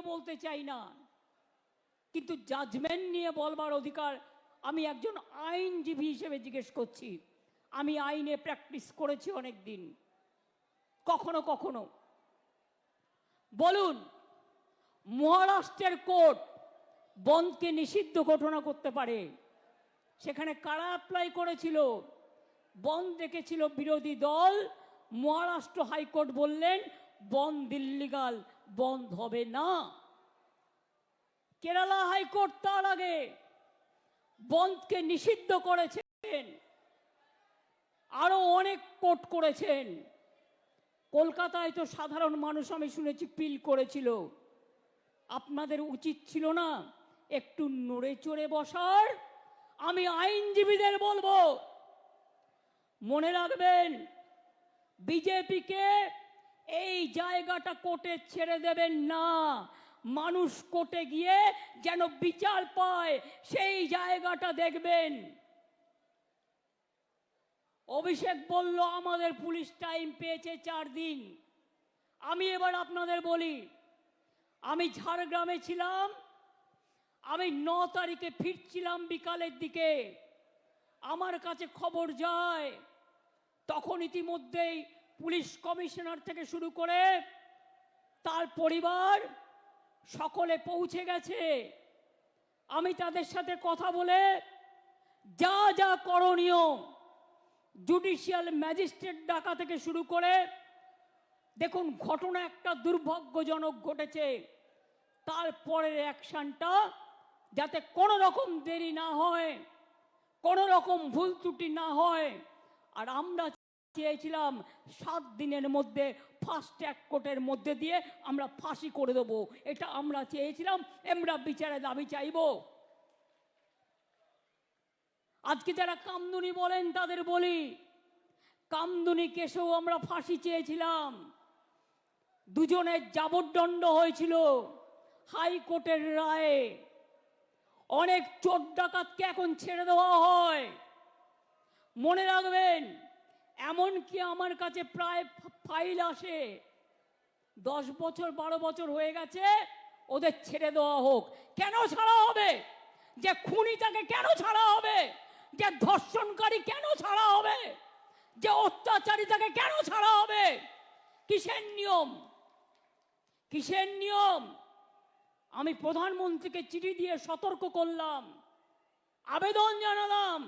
নিয়ে বলতে চাই না। কিন্তু জাজমেন্ট নিয়ে বলবার অধিকার আমি একজন আইনজীবী হিসেবে জিজ্ঞেস করছি। আমি আইনে প্র্যাকটিস করেছি অনেক দিন কখনো কখনো। বলুন, মহারাষ্ট্রের কোর্ট বন্ধকে নিষিদ্ধ ঘটনা করতে পারে। সেখানে কারা অ্যাপ্লাই করেছিল? বন্ধ দেখেছিল বিরোধী দল। মহারাষ্ট্র হাইকোর্ট বললেন বন্ধ ইল্লিগাল বন্ধ হবে না। কেরালা হাইকোর্ট তার আগে বন্ধকে নিষিদ্ধ করেছেন। আরও অনেক কোর্ট করেছেন। কলকাতায় তো সাধারণ মানুষ, আমি শুনেছি, পিল করেছিল। আপনাদের উচিত ছিল না একটু নড়ে চড়ে বসার? আমি আইনজীবীদের বলব, মনে রাখবেন, বিজেপিকে এই জায়গাটা কোর্টে ছেড়ে দেবেন না। মানুষ কোর্টে গিয়ে যেন বিচার পায়, সেই জায়গাটা দেখবেন। অভিষেক বলল, আমাদের পুলিশ টাইম পেয়েছে চার দিন। আমি এবার আপনাদের বলি, আমি ঝাড়গ্রামে ছিলাম, আমি ন তারিখে ফিরছিলাম বিকালের দিকে। আমার কাছে খবর যায়, তখন ইতিমধ্যেই পুলিশ কমিশনার থেকে শুরু করে তার পরিবার সকলে পৌঁছে গেছে। আমি তাদের সাথে কথা বলে যা যা করণীয় জুডিশিয়াল ম্যাজিস্ট্রেট ডাকা থেকে শুরু করে, দেখুন ঘটনা একটা দুর্ভাগ্যজনক ঘটেছে। তারপরের অ্যাকশনটা যাতে কোনো রকম দেরি না হয়, কোনো রকম ভুল ত্রুটি না হয়, আর আমরা চেয়েছিলাম, সাত দিনের মধ্যে ফাস্ট ট্র্যাক কোর্টের মধ্যে দিয়ে আমরা ফাঁসি করে দেবো। এটা আমরা চেয়েছিলাম, আমরা বিচারে দাবি চাইব। আজকে যারা কামদুনি বলেন, তাদের বলি, কামদুনি কেসেও আমরা ফাঁসি চেয়েছিলাম। দুজনের যাবজ্দণ্ড হয়েছিল হাইকোর্টের রায়ে। অনেক চোর ডাকাতকে এখন ছেড়ে দেওয়া হয়। মনে রাখবেন এমন কি আমার কাছে প্রায় ফাইল আসে। দশ বছর, বারো বছর হয়ে গেছে, ওদের ছেড়ে দেওয়া হোক। কেন ছাড়া হবে? যে খুনি তাকে কেন ছাড়া হবে? যে ধর্ষণকারী কেন ছাড়া হবে? যে অত্যাচারী তাকে কেন ছাড়া হবে? কিসের নিয়ম? কিসের নিয়ম? আমি প্রধানমন্ত্রীকে চিঠি দিয়ে সতর্ক করলাম, আবেদন জানালাম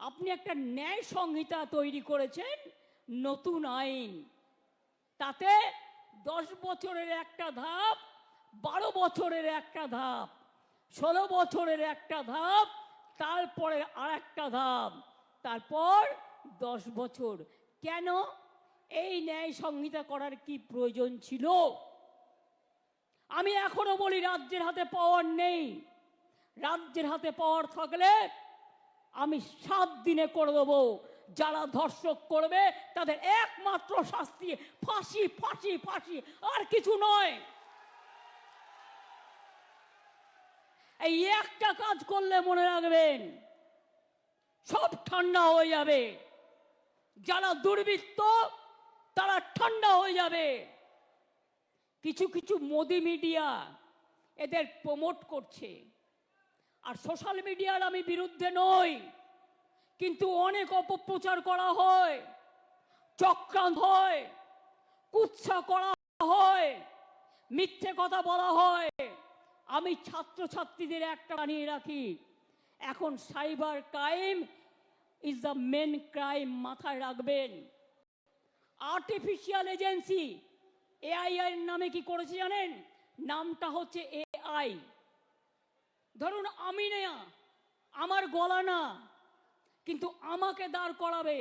আপনি একটা ন্যায় সংহিতা তৈরি করেছেন নতুন আইন। তাতে দশ বছরের একটা ধাপ, বারো বছরের একটা ধাপ, ষোলো বছরের একটা ধাপ, তারপরে আর একটা ধাপ, তারপর দশ বছর। কেন? এই ন্যায় সংহিতা করার কি প্রয়োজন ছিল? আমি এখনও বলি, রাজ্যের হাতে পাওয়ার নেই। রাজ্যের হাতে পাওয়ার থাকলে আমি সাত দিনে করে দেবো। যারা ধর্ষক করবে, তাদের একমাত্র শাস্তি ফাঁসি ফাঁসি ফাঁসি, আর কিছু নয়। এই একটা কাজ করলে মনে রাখবেন, সব ঠান্ডা হয়ে যাবে। যারা দুর্বৃত্ত, তারা ঠান্ডা হয়ে যাবে। কিছু কিছু মোদি মিডিয়া এদের প্রমোট করছে। আর সোশ্যাল মিডিয়ার আমি বিরুদ্ধে নই। কিন্তু অনেক অপপ্রচার করা হয়, চক্রান্ত হয়, কুৎসা করা হয়, মিথ্যে কথা বলা হয়। আমি ছাত্রছাত্রীদের একটা বানিয়ে রাখি। এখন cyber crime is the main crime মাথায় রাখবেন। আর্টিফিশিয়াল এজেন্সি এআই এর নামে কি করেছে জানেন? নামটা হচ্ছে এআই ধরুন আমি নেয়া, আমার গলা না, কিন্তু আমাকে দাঁড় করাবে,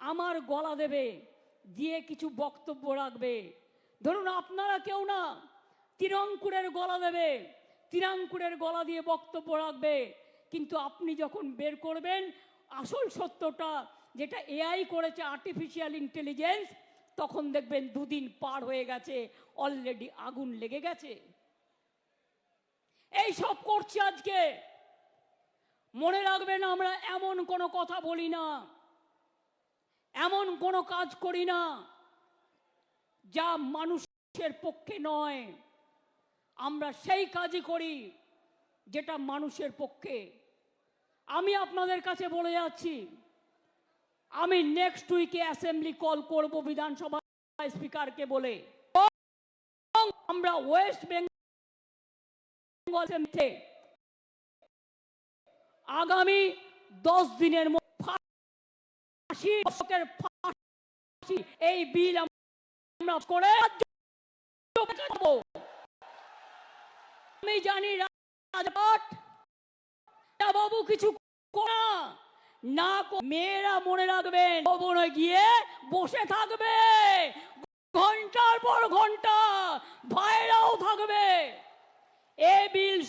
আমার গলা দেবে, দিয়ে কিছু বক্তব্য রাখবে। ধরুন আপনারা কেউ না, তিরঙ্কুরের গলা দেবে, তিরাঙ্কুরের গলা দিয়ে বক্তব্য রাখবে, কিন্তু আপনি যখন বের করবেন, আসল সত্যটা যেটা এআই করেছে আর্টিফিশিয়াল ইন্টেলিজেন্স তখন দেখবেন দুদিন পার হয়ে গেছে অলরেডি আগুন লেগে গেছে। এই সব করছি আজকে। মনে রাখবেন, আমরা এমন কোনো কথা বলি না। এমন কোনো কাজ করি না যা মানুষের পক্ষে নয়। আমরা সেই কাজই করি যেটা মানুষের পক্ষে। আমি আপনাদের কাছে বলে যাচ্ছি, আমি নেক্সট উইকে অ্যাসেম্বলি কল করব বিধানসভা স্পিকারকে বলে। আমরা ওয়েস্ট বেঙ্গল থেকে আগামী দশ দিনের মধ্যে এই বিল আমরা করে আমি জানি রাজঘাট বাবু কিছু না। মেয়েরা মনে রাখবেন ভবনে গিয়ে বসে থাকবে। ঘণ্টার পর ঘণ্টা ভাইরাও থাকবে।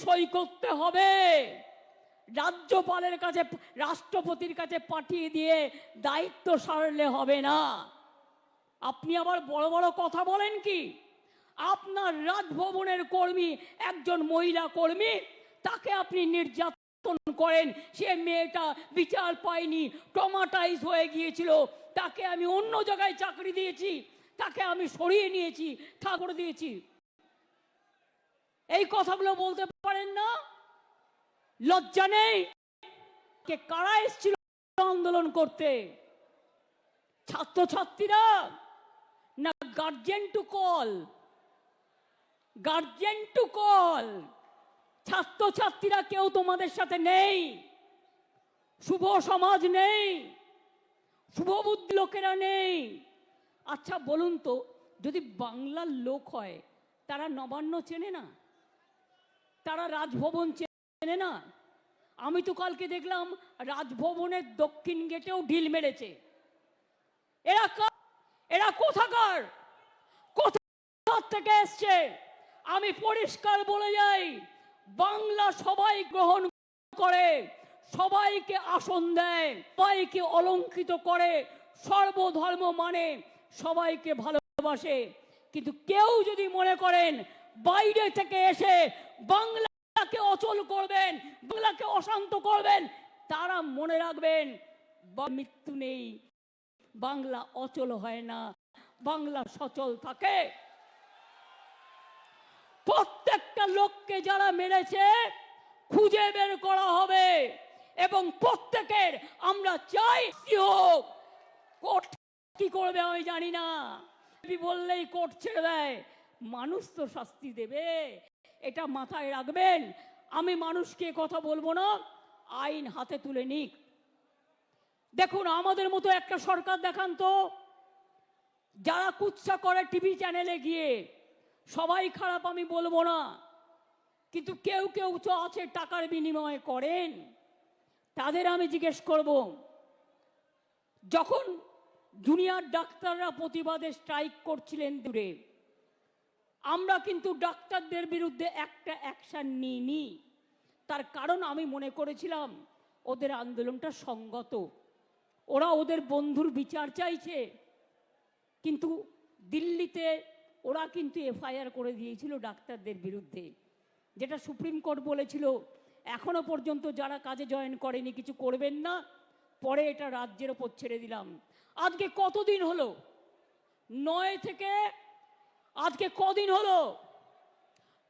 সই করতে হবে। রাজ্যপালের কাছে, রাষ্ট্রপতির কাছে পাঠিয়ে দিয়ে দায়িত্ব সারলে হবে না। আপনি আবার বড় বড় কথা বলেন কি? আপনার রাজভবনের কর্মী, একজন মহিলা কর্মী, তাকে আপনি নির্যাতন করেন। সে মেয়েটা বিচার পায়নি টমাটাইজ হয়ে গিয়েছিল। তাকে আমি অন্য জায়গায় চাকরি দিয়েছি, তাকে আমি সরিয়ে নিয়েছি, ঠাকুর দিয়েছি। এই কথাগুলো বলতে পারেন না। লজ্জা নেই। কে কারা এসেছিল আন্দোলন করতে? ছাত্রছাত্রীরা না guardian to call guardian to call ছাত্রছাত্রীরা কেউ তোমাদের সাথে নেই। শুভ সমাজ নেই। শুভ বুদ্ধি লোকেরা নেই। আচ্ছা বলুন তো, যদি বাংলার লোক হয়, তারা নবান্ন চেনে না? তারা রাজভবন চেনে না। আমি তো কালকে দেখলাম, রাজভবনের দক্ষিণ গেটেও ঢিল মেরেছে। এরা এরা কোথাকার? কোথা থেকে এসছে? আমি পরিষ্কার বলে যাই, বাংলা সবাই গ্রহণ করে, সবাইকে আসন দেয়, সবাইকে অলঙ্কৃত করে, সর্বধর্ম মানে সবাইকে ভালোবাসে। কিন্তু কেউ যদি মনে করেন বাইরে থেকে এসে বাংলাকে অচল করবেন, বাংলাকে অশান্ত করবেন, তারা মনে রাখবেন মৃত্যু নেই। বাংলা অচল হয় না, বাংলা সচল থাকে। প্রত্যেকটা লোককে যারা মেরেছে, খুঁজে বের করা হবে, এবং প্রত্যেকের আমরা চাই হোক। কোর্ট কি করবে আমি জানি না। বললেই কোর্ট ছেড়ে দেয়। মানুষ তো শাস্তি দেবে। এটা মাথায় রাখবেন। আমি মানুষকে কথা বলব না, আইন হাতে তুলে নিক। দেখুন, আমাদের মতো একটা সরকার দেখান তো। যারা কুৎসা করে টিভি চ্যানেলে গিয়ে, সবাই খারাপ আমি বলব না। কিন্তু কেউ কেউ তো আছে টাকার বিনিময়ে করেন। তাদের আমি জিজ্ঞেস করব, যখন জুনিয়র ডাক্তাররা প্রতিবাদে স্ট্রাইক করছিলেন দূরে আমরা কিন্তু ডাক্তারদের বিরুদ্ধে একটা অ্যাকশন নিইনি। তার কারণ আমি মনে করেছিলাম, ওদের আন্দোলনটা সঙ্গত। ওরা ওদের বন্ধুর বিচার চাইছে। কিন্তু দিল্লিতে ওরা কিন্তু এফআইআর করে দিয়েছিল ডাক্তারদের বিরুদ্ধে। যেটা সুপ্রিম কোর্ট বলেছিল, এখনও পর্যন্ত যারা কাজে জয়েন করেনি, কিছু করবেন না। পরে এটা রাজ্যের ওপর ছেড়ে দিলাম। আজকে কতদিন হলো? নয় থেকে আজকে কদিন হলো?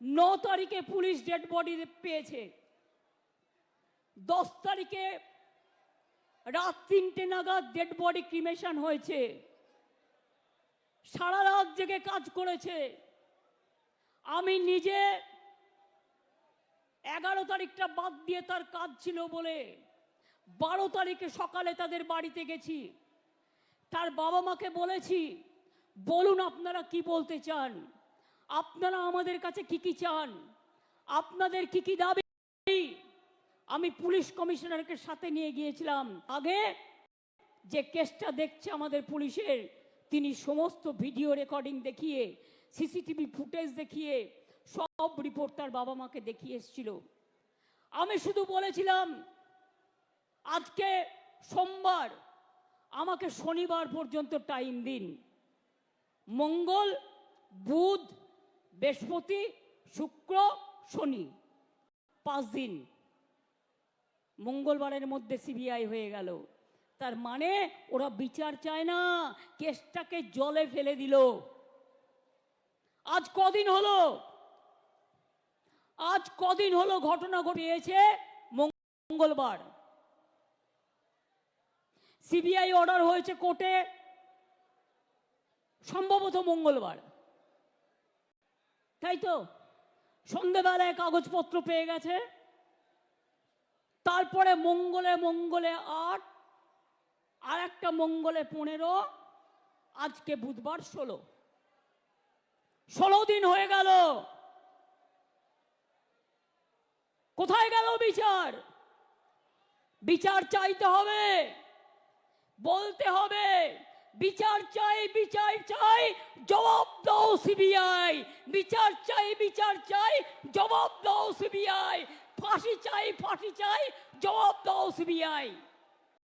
ন তারিখে পুলিশ ডেড বডি পেয়েছে। দশ তারিখে রাত তিনটে নাগাদ ডেড বডি ক্রিমেশন হয়েছে। সারা রাত জেগে কাজ করেছে। আমি নিজে এগারো তারিখটা বাদ দিয়ে তার কাজ ছিল বলে বারো তারিখে সকালে তাদের বাড়িতে গেছি। তার বাবা মাকে বলেছি বলুন আপনারা কি বলতে চান? আপনারা আমাদের কাছে কি কি চান? আপনাদের কি কি দাবি? আমি পুলিশ কমিশনারকে সাথে নিয়ে গিয়েছিলাম। আগে যে কেসটা দেখছে আমাদের পুলিশের, তিনি সমস্ত ভিডিও রেকর্ডিং দেখিয়ে, সিসিটিভি ফুটেজ দেখিয়ে, সব রিপোর্ট তার বাবা মাকে দেখিয়ে এসেছিল। আমি শুধু বলেছিলাম, আজকে সোমবার, আমাকে শনিবার পর্যন্ত টাইম দিন। মঙ্গল, বুধ, বৃহস্পতি, শুক্র, শনি। পাঁচ দিন। মঙ্গলবারের মধ্যে সিবিআই হয়ে গেল। তার মানে ওরা বিচার চায় না, কেসটাকে জলে ফেলে দিল। আজ কদিন হলো? আজ কদিন হলো ঘটনা ঘটিয়েছে মঙ্গলবার। সিবিআই অর্ডার হয়েছে কোর্টে। সম্ভবত মঙ্গলবার। তাই তো? সন্ধেবেলায় কাগজপত্র পেয়ে গেছে। তারপরে মঙ্গলে মঙ্গলে আট, আর একটা মঙ্গলে পনেরো, আজকে বুধবার ষোলো। ষোলো দিন হয়ে গেল। কোথায় গেল বিচার? বিচার চাইতে হবে, বলতে হবে। বিচার চাই বিচার চাই, জবাব দাও সিবিআই বিচার চাই বিচার চাই, জবাব দাও সিবিআই ফাঁসি চাই ফাঁসি চাই, জবাব দাও সিবিআই